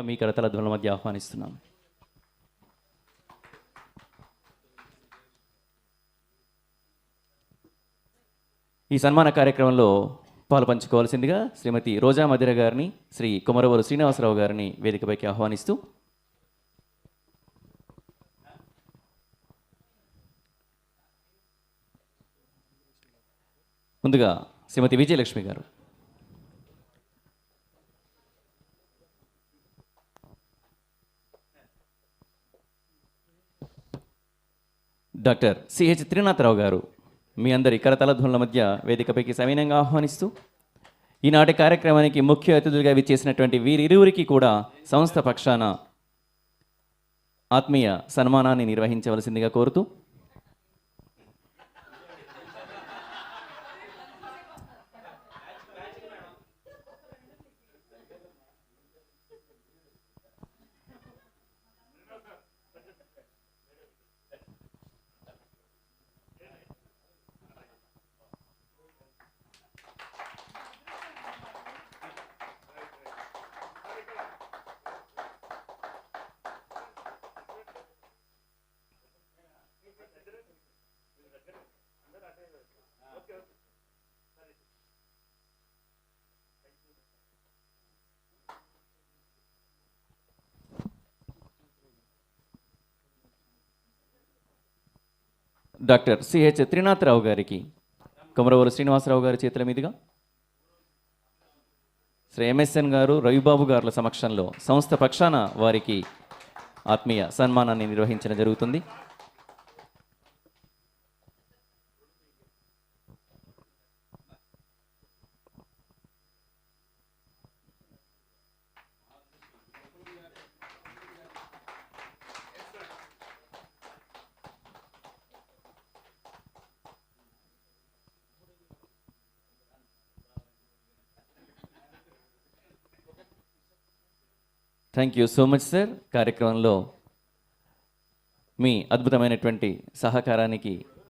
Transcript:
మీ కరతల ధ్వనుల మధ్య ఆహ్వానిస్తున్నాం. ఈ సన్మాన కార్యక్రమంలో పాలు పంచుకోవాల్సిందిగా శ్రీమతి రోజా మధిర గారిని శ్రీ కుమరవరు శ్రీనివాసరావు గారిని వేదికపైకి ఆహ్వానిస్తూ ముందుగా శ్రీమతి విజయలక్ష్మి గారు. డాక్టర్ సిహెచ్ త్రినాథరావు గారు మీ అందరి కరతల ధ్వనుల మధ్య వేదికపైకి సవినయంగా ఆహ్వానిస్తూ ఈనాటి కార్యక్రమానికి ముఖ్య అతిథులుగా విచ్చేసినటువంటి వీరిరువురికి కూడా సంస్థ పక్షాన ఆత్మీయ సన్మానాన్ని నిర్వహించవలసిందిగా కోరుతూ డాక్టర్ సిహెచ్ త్రినాథరావు గారికి కొమరవరు శ్రీనివాసరావు గారి చేతుల మీదుగా శ్రీ ఎంఎస్ఎన్ గారు రవిబాబు గారుల సమక్షంలో సంస్థ పక్షాన వారికి ఆత్మీయ సన్మానాన్ని నిర్వహించడం జరుగుతుంది. Thank you so much sir కార్యక్రమంలో మీ అద్భుతమైనటువంటి సహకారానికి